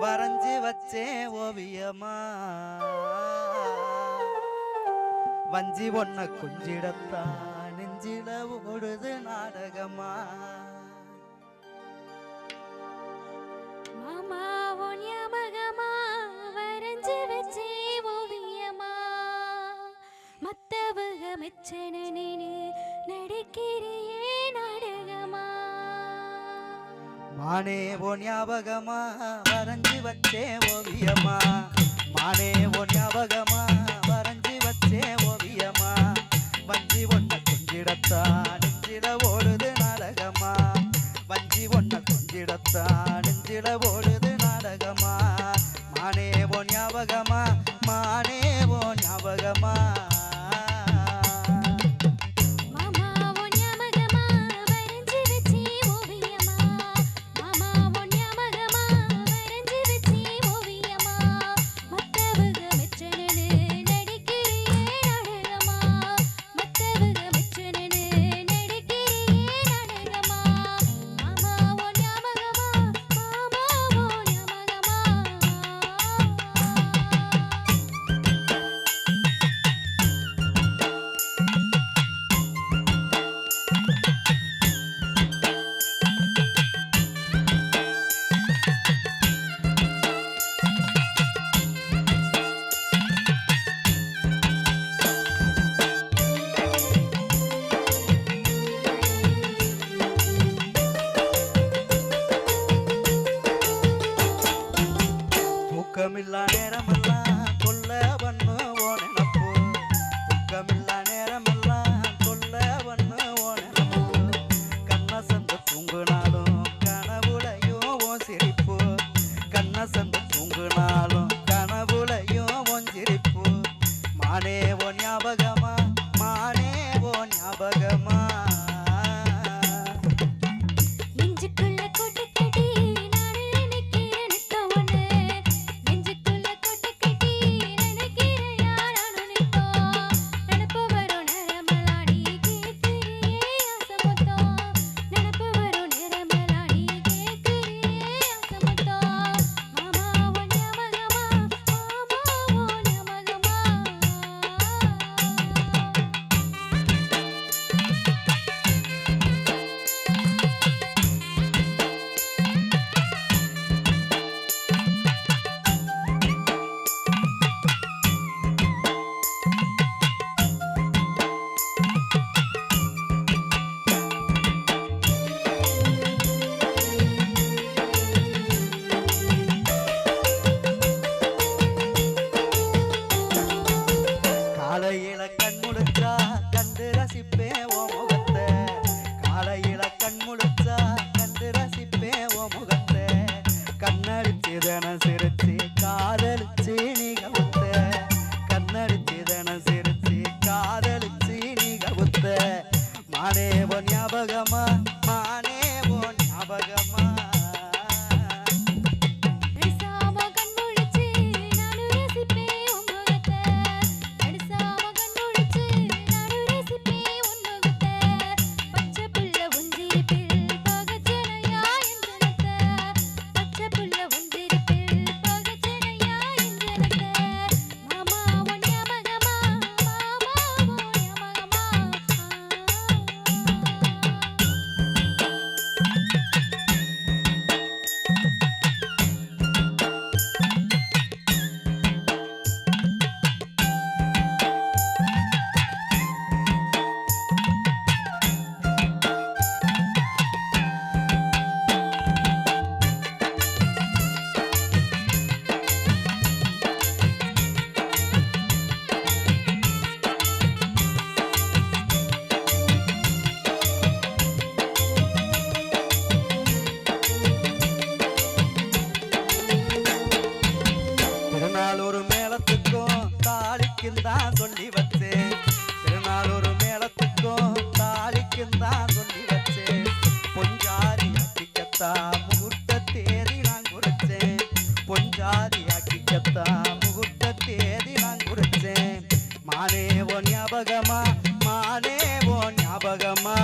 வரைஞ்சு வச்சே ஓவியமா? வஞ்சி ஒன்ன குஞ்சிடத்தா நெஞ்சிட ஓடுது நாடகமா? மெச்சனே நடிக்கிறியே. மானே ஓ ஞாபகமா? வரைஞ்சி வச்சே ஓவியமா மானே ஓ ஞாபகமா? வரைஞ்சி வச்சே ஓவியமா வஞ்சி ஒன்ன கொஞ்சிடத்தா நெஞ்சிட ஓடுது நாடகமா? வஞ்சி ஒன்ன கொஞ்சிடத்தா நெஞ்சிட ஓடுது நாடகமா? மானே ஓ ஞாபகமா? மானே ஓ ஞாபகமா? மானே ஓ ஞாபகமா? மானே ஓ ஞாபகமா?